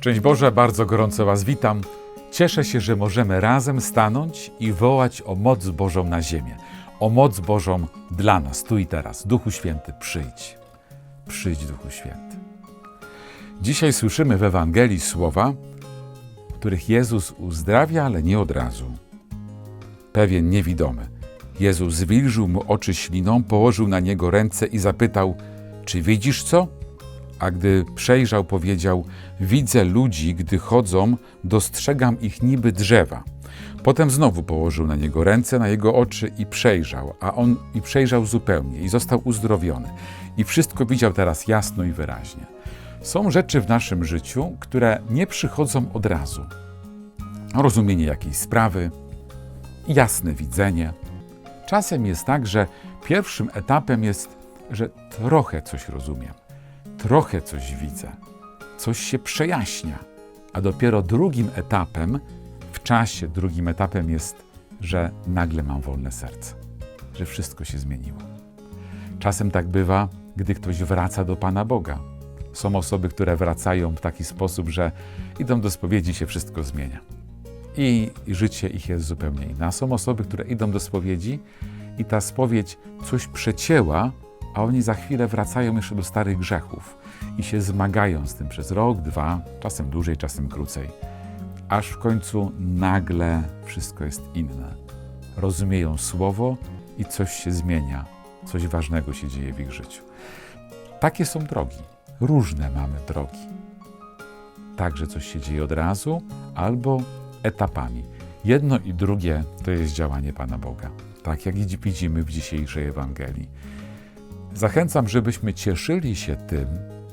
Szczęść Boże, bardzo gorąco Was witam. Cieszę się, że możemy razem stanąć i wołać o moc Bożą na ziemię. O moc Bożą dla nas, tu i teraz. Duchu Święty, przyjdź. Przyjdź, Duchu Święty. Dzisiaj słyszymy w Ewangelii słowa, których Jezus uzdrawia, ale nie od razu. Pewien niewidomy. Jezus zwilżył mu oczy śliną, położył na niego ręce i zapytał: Czy widzisz co? A gdy przejrzał, powiedział: Widzę ludzi, gdy chodzą, dostrzegam ich niby drzewa. Potem znowu położył na niego ręce, na jego oczy i przejrzał, a on i przejrzał zupełnie i został uzdrowiony. I wszystko widział teraz jasno i wyraźnie. Są rzeczy w naszym życiu, które nie przychodzą od razu. Rozumienie jakiejś sprawy, jasne widzenie. Czasem jest tak, że pierwszym etapem jest, że trochę coś rozumiem, trochę coś widzę, coś się przejaśnia, a dopiero drugim etapem, w czasie drugim etapem jest, że nagle mam wolne serce, że wszystko się zmieniło. Czasem tak bywa, gdy ktoś wraca do Pana Boga. Są osoby, które wracają w taki sposób, że idą do spowiedzi, się wszystko zmienia. I, życie ich jest zupełnie inne. Są osoby, które idą do spowiedzi i ta spowiedź coś przecięła, a oni za chwilę wracają jeszcze do starych grzechów i się zmagają z tym przez rok, dwa, czasem dłużej, czasem krócej. Aż w końcu nagle wszystko jest inne. Rozumieją słowo i coś się zmienia, coś ważnego się dzieje w ich życiu. Takie są drogi. Różne mamy drogi. Także coś się dzieje od razu, albo etapami. Jedno i drugie to jest działanie Pana Boga, tak jak widzimy w dzisiejszej Ewangelii. Zachęcam, żebyśmy cieszyli się tym,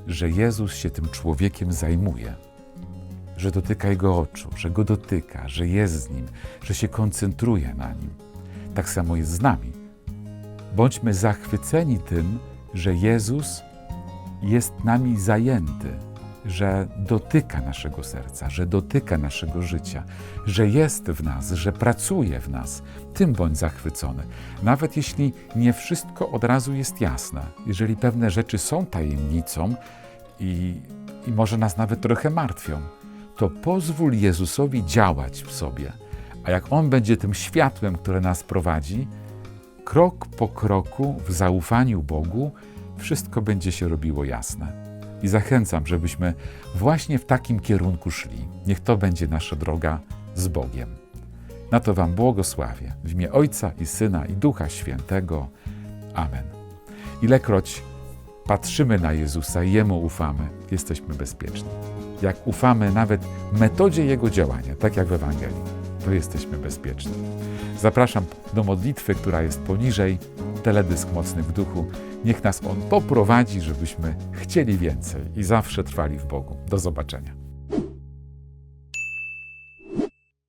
że Jezus się tym człowiekiem zajmuje, że dotyka jego oczu, że go dotyka, że jest z nim, że się koncentruje na nim. Tak samo jest z nami. Bądźmy zachwyceni tym, że Jezus jest nami zajęty, że dotyka naszego serca, że dotyka naszego życia, że jest w nas, że pracuje w nas. Tym bądź zachwycony. Nawet jeśli nie wszystko od razu jest jasne, jeżeli pewne rzeczy są tajemnicą i, i może nas nawet trochę martwią, to pozwól Jezusowi działać w sobie. A jak On będzie tym światłem, które nas prowadzi, krok po kroku w zaufaniu Bogu, wszystko będzie się robiło jasne. I zachęcam, żebyśmy właśnie w takim kierunku szli. Niech to będzie nasza droga z Bogiem. Na to Wam błogosławię w imię Ojca i Syna i Ducha Świętego. Amen. Ilekroć patrzymy na Jezusa i Jemu ufamy, jesteśmy bezpieczni. Jak ufamy nawet metodzie Jego działania, tak jak w Ewangelii, to jesteśmy bezpieczni. Zapraszam do modlitwy, która jest poniżej, teledysk mocny w duchu. Niech nas On poprowadzi, żebyśmy chcieli więcej i zawsze trwali w Bogu. Do zobaczenia.